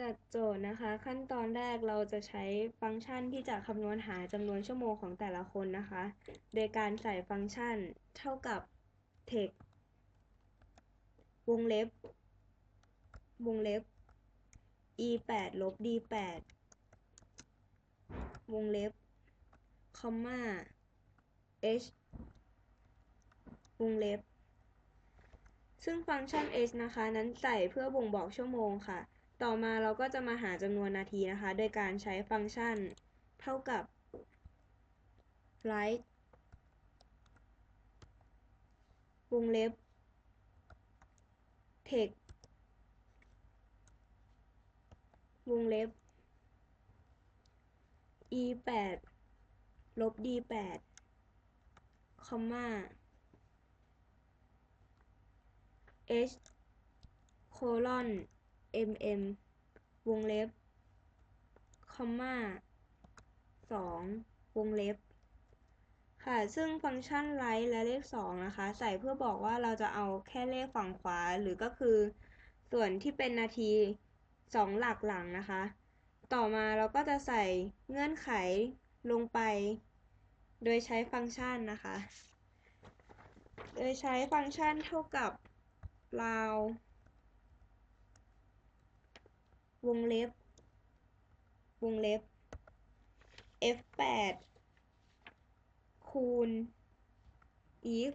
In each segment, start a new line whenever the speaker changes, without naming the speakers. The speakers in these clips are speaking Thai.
จากโจทย์นะคะ ขั้นตอนแรกเราจะใช้ฟังก์ชันที่จะคำนวณหาจำนวนชั่วโมงของแต่ละคนนะคะ โดยการใส่ฟังก์ชันเท่ากับ text วงเล็บ วงเล็บ e 8ลบ d 8วงเล็บ คอมมา h วงเล็บ ซึ่งฟังก์ชัน h นะคะ นั้นใส่เพื่อบ่งบอกชั่วโมงค่ะ ต่อมาเราก็จะมาหาจำนวนนาทีนะคะ โดยการใช้ฟังก์ชันเท่ากับ write วงเล็บ text วงเล็บ e 8ลบ d 8คอมมา h โคลอน mm วงเล็บ คอมมาสองวงเล็บ ค่ะ ซึ่งฟังก์ชันไ i ท์และเลข 2 นะคะ ใส่เพื่อบอกว่าเราจะเอาแค่เลขฝั่งขวา หรือก็คือ ส่วนที่เป็นนาที 2 หลักหลังนะคะ ต่อมาเราก็จะใส่เงื่อนไขลงไป โดยใช้ฟังก์ชันนะคะ โดยใช้ฟังก์ชันเท่ากับรา วงเล็บ วงเล็บ f8 คูณ if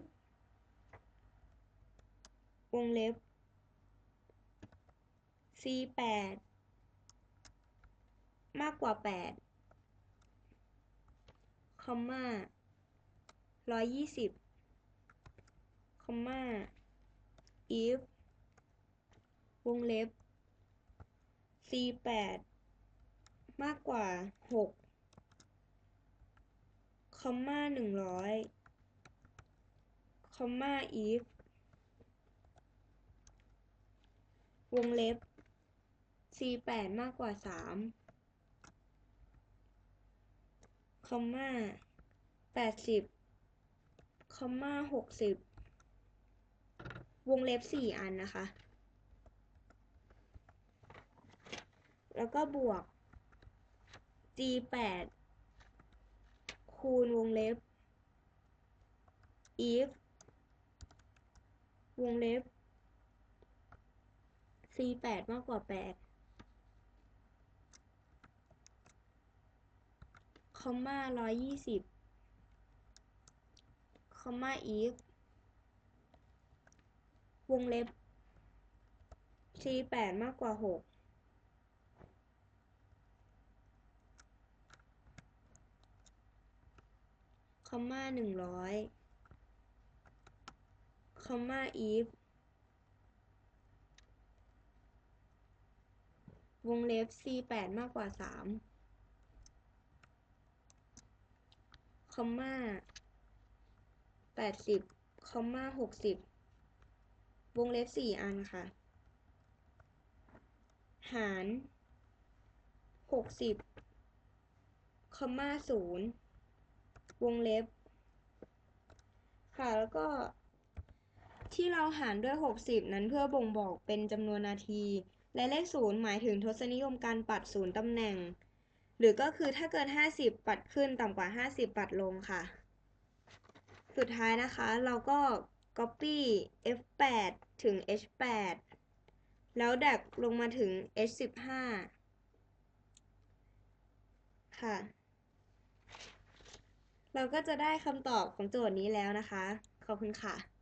วงเล็บ c8 มากกว่า8คอมมา120คอมมา if วงเล็บ c8 มากกว่า6คอมมา100คอมมา if วงเล็บ c8 มากกว่า3คอมมา80คอมมา60วงเล็บ 4 อันนะคะ แล้วก็บวก g8 คูณวงเล็บ if วงเล็บ c8 มากกว่า 8 คอมมา120คอมมา if วงเล็บ c8 มากกว่า 6 อมมา100คอมมา if วงเล็บ c8 มากกว่า3คอมมา80คอมมา60 วงเล็บ 4 อันค่ะ หาร 60คอมมา0 วงเล็บ ค่ะ แล้วก็ที่เราหารด้วย 60 นั้นเพื่อบ่งบอกเป็นจำนวนนาที และเลข 0 หมายถึงทศนิยมการปัดศูนย์ตำแหน่ง หรือก็คือถ้าเกิน 50 ปัดขึ้นต่ำกว่า 50 ปัดลงค่ะ สุดท้ายนะคะเราก็ copy f8 ถึง h8 แล้วดักลงมาถึง h15 ค่ะ เราก็จะได้คำตอบของโจทย์นี้แล้วนะคะ ขอบคุณค่ะ